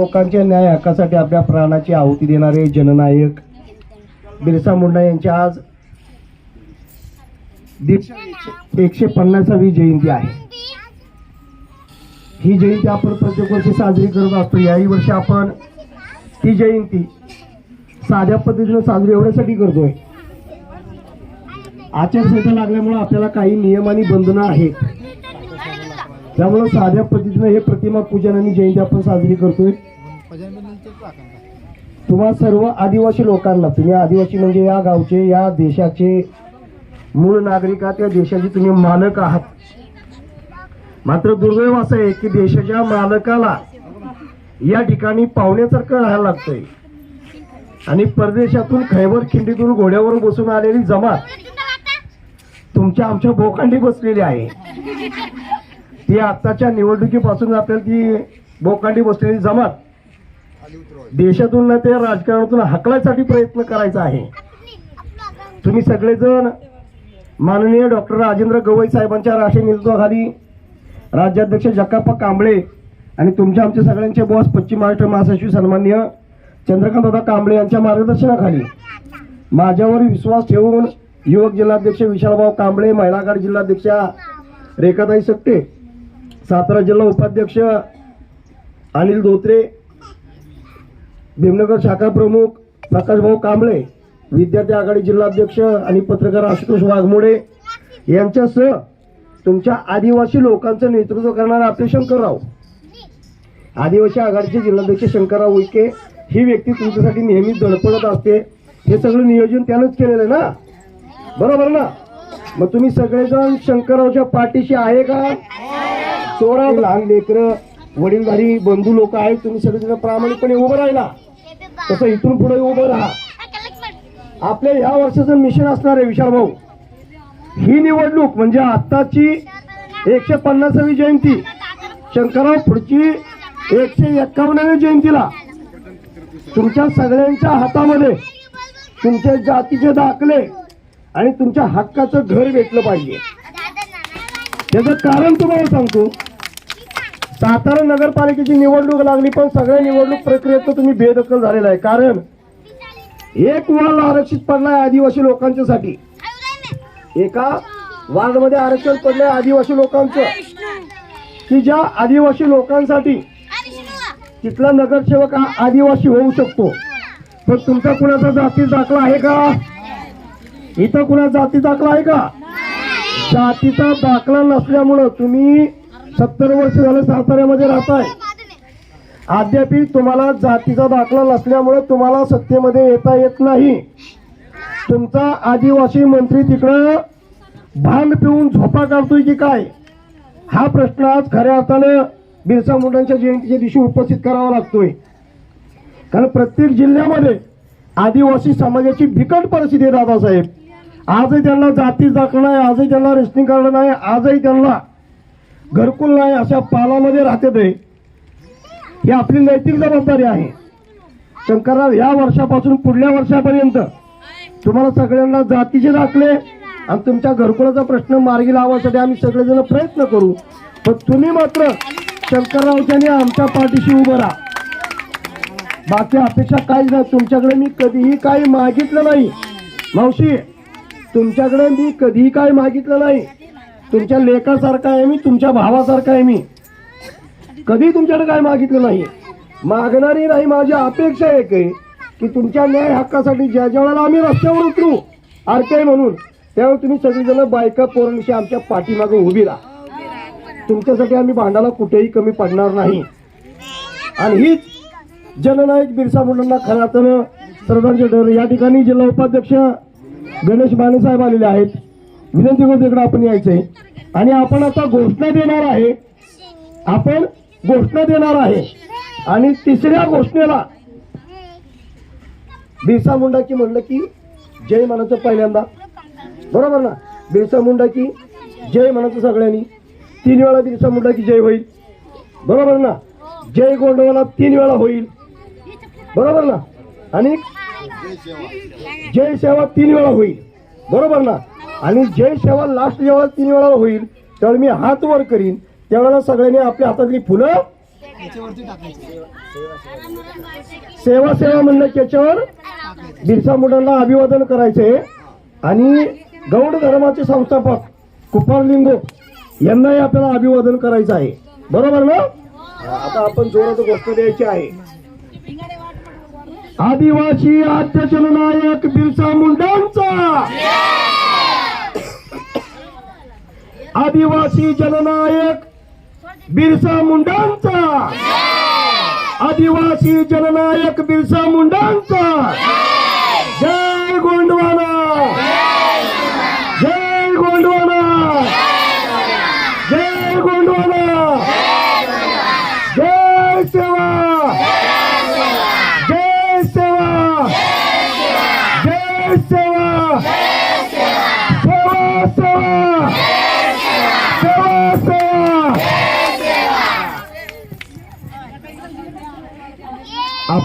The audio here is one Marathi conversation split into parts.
लोकांच्या न्याय हक्कासाठी आपल्या प्राणाची आहुती देणारे जननायक बिरसा मुंडा यांच्या आज एकशे पन्नासावी जयंती आहे. ही जयंती आपण प्रत्येक वर्षी साजरी करत असतो. याही वर्षी आपण ही जयंती साध्या पद्धतीनं साजरी एवढ्यासाठी करतोय. आचारसंहिता लागल्यामुळे आपल्याला काही नियम आणि बंधनं आहेत. त्यामुळे साध्या पद्धतीनं हे प्रतिमा पूजन आणि जयंती आपण साजरी करतोय. तुम्हा सर्व आदिवासी लोकांना तुम्ही आदिवासी म्हणजे या गावचे या देशाचे मूळ नागरिक आहात या देशाचे तुम्ही मालक आहात. मात्र दुर्दैव असं आहे की देशाच्या मालकाला या ठिकाणी पाहुण्यासारखं राहायला लागतंय. आणि परदेशातून खैबर खिंडीतून घोड्यावर बसून आलेली जमात तुमच्या आमच्या बोकांडी बसलेली आहे. ती आत्ताच्या निवडणुकीपासून आपल्याला ती बोकांडी बसलेली जमात देशातून ना ते राजकारणातून हकलायसाठी प्रयत्न करायचा आहे. तुम्ही सगळेजण माननीय डॉक्टर राजेंद्र गवई साहेबांच्या राष्ट्रीय नेतृत्वाखाली राज्याध्यक्ष जकाप्पा कांबळे आणि तुमच्या आमच्या सगळ्यांचे बॉस पश्चिम महाराष्ट्र महासचिव सन्मान्य चंद्रकांतदादा कांबळे यांच्या मार्गदर्शनाखाली. माझ्यावर विश्वास ठेवून युवक जिल्हाध्यक्ष विशालभाऊ कांबळे महिलागाड जिल्हाध्यक्षा रेखाताई सक्ते सातारा जिल्हा उपाध्यक्ष अनिल धोत्रे भीमनगर शाखा प्रमुख प्रकाशभाऊ कांबळे विद्यार्थी आघाडी जिल्हाध्यक्ष आणि पत्रकार आशुतोष वाघमोडे यांच्यासह तुमच्या आदिवासी लोकांचं नेतृत्व करणारे आपले शंकरराव. आदिवासी आघाडीचे जिल्हाध्यक्ष शंकरराव उईके ही व्यक्ती तुमच्यासाठी नेहमी धडपडत असते. हे सगळं नियोजन त्यानंच केलेलं आहे ना? बरोबर ना? मग तुम्ही सगळेजण शंकररावच्या पाठीशी आहे का? चोरा लहान लेकरं वडीलधारी बंधू लोक आहेत तुम्ही सगळेजण प्रामाणिकपणे उभं राहिला. तसं इथून पुढे उभं राहा. आपल्या या वर्षाचं मिशन असणार आहे विशाल भाऊ. ही निवडणूक म्हणजे आत्ताची एकशे पन्नासावी जयंती. शंकरराव पुढची एकशे एक्कावन्नाव्या जयंतीला. तुमच्या सगळ्यांच्या हातामध्ये तुमच्या जातीचे दाखले आणि तुमच्या हक्काचं घर भेटलं पाहिजे. त्याचं कारण तुम्हाला सांगतो. सातारा नगरपालिकेची निवडणूक लागली पण सगळ्या निवडणूक प्रक्रियेत तुम्ही बेदखल झालेला आहे. कारण एक वार्ड आरक्षित पडलाय आदिवासी लोकांच्यासाठी. एका वार्डमध्ये आरक्षण पडलंय आदिवासी लोकांचं. की ज्या आदिवासी लोकांसाठी तिथला नगरसेवक हा आदिवासी होऊ शकतो. पण तुमचा कुणाचा जाती दाखला आहे का? इथं कुणाचा जाती दाखला आहे का? जातीचा दाखला नसल्यामुळं तुम्ही सत्तर वर्ष झालं साताऱ्यामध्ये राहताय अद्याप तुम्हाला जातीचा दाखला नसल्यामुळे तुम्हाला सत्तेमध्ये येता येत नाही. तुमचा आदिवासी मंत्री तिकडं भांग पिऊन झोपा काढतोय की काय? हा प्रश्न आज खऱ्या अर्थाने बिरसा मुंडांच्या जयंतीच्या दिवशी उपस्थित करावा लागतोय. कारण प्रत्येक जिल्ह्यामध्ये आदिवासी समाजाची बिकट परिस्थिती आहे दादासाहेब. आजही त्यांना जाती दाखला नाही आजही त्यांना रेशनिंग कार्ड नाही आजही त्यांना घरकुल नाही अशा पालामध्ये राहते ते. ही आपली नैतिक जबाबदारी आहे. शंकरराव या वर्षापासून पुढल्या वर्षापर्यंत तुम्हाला सगळ्यांना जातीचे दाखले आणि तुमच्या घरकुलाचा प्रश्न मार्गी लावण्यासाठी आम्ही सगळेजण प्रयत्न करू. पण तुम्ही मात्र शंकररावच्या आमच्या पाठीशी उभं राहा. बाकी अपेक्षा काहीच नाही. तुमच्याकडे मी कधीही काही मागितलं नाही. मावशी तुमच्याकडे मी कधीही काही मागितलं नाही. तुमच्या लेखासारखा आहे मी तुमच्या भावासारखा आहे मी. कधी तुमच्याकडे काय मागितलं नाही मागणारी नाही माझी अपेक्षा एक आहे की तुमच्या न्याय हक्कासाठी ज्या ज्या वेळेला आम्ही रस्त्यावर उतरू आरटीआय म्हणून त्यावेळी तुम्ही सगळीजण बायका पोरांशी आमच्या पाठीमागे उभी राहा. तुमच्यासाठी आम्ही भांडाला कुठेही कमी पडणार नाही. आणि हीच जननायक बिरसा मुंडांना खऱ्या अर्थानं सर्वांचे डर या ठिकाणी जिल्हा उपाध्यक्ष गणेश माने साहेब आलेले आहेत. विनंती करतो इकडे आपण यायचंय. आणि आपण आता घोषणा देणार आहे. आपण घोषणा देणार आहे. आणि तिसऱ्या घोषणेला बिरसा मुंडा की म्हणलं की जय म्हणायचं पहिल्यांदा. बरोबर ना? बिरसा मुंडा की जय म्हणायचं सगळ्यांनी. तीन वेळा बिरसा मुंडा की जय होईल. बरोबर ना? जय गोंडवाला तीन वेळा होईल. बरोबर ना? आणि जय सेवा तीन वेळा होईल. बरोबर ना? आणि जे सेवा लास्ट जेव्हा तीन वेळा होईल त्यावेळी मी हात वर करीन. त्यावेळेला सगळ्यांनी आपल्या हातातली फुलं सेवा सेवा म्हणलं त्याच्यावर बिरसा मुंडांना अभिवादन करायचंय आणि गौड धर्माचे संस्थापक कुपारलिंगो यांनाही आपल्याला अभिवादन करायचं आहे. बरोबर ना? आता आपण जोरात गोष्ट द्यायची आहे. आदिवासी आद्य जननायक बिरसा मुंडांचा! आदिवासी जननायक बिरसा मुंडांचा. आदिवासी जननायक बिरसा मुंडांचा. जय गोंडवाना जय गोंडवाना जय गोंडवाना जय सेवा जय सेवा जय सेवा सेवा सेवा सेवा सेवा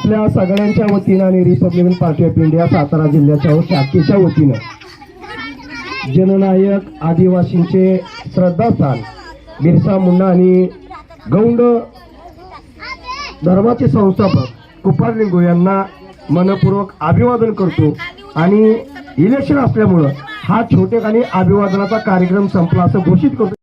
आपल्या सगळ्यांच्या वतीनं आणि Republican party of India Satara जिल्ह्याच्या शाखेच्या वतीनं जननायक आदिवासींचे श्रद्धास्थान बिरसा मुंडा आणि गौंड धर्माचे संस्थापक कुपारलिंगो यांना मनपूर्वक अभिवादन करतो. आणि इलेक्शन असल्यामुळं हा छोटेखानी अभिवादनाचा कार्यक्रम संपला असं घोषित करतो.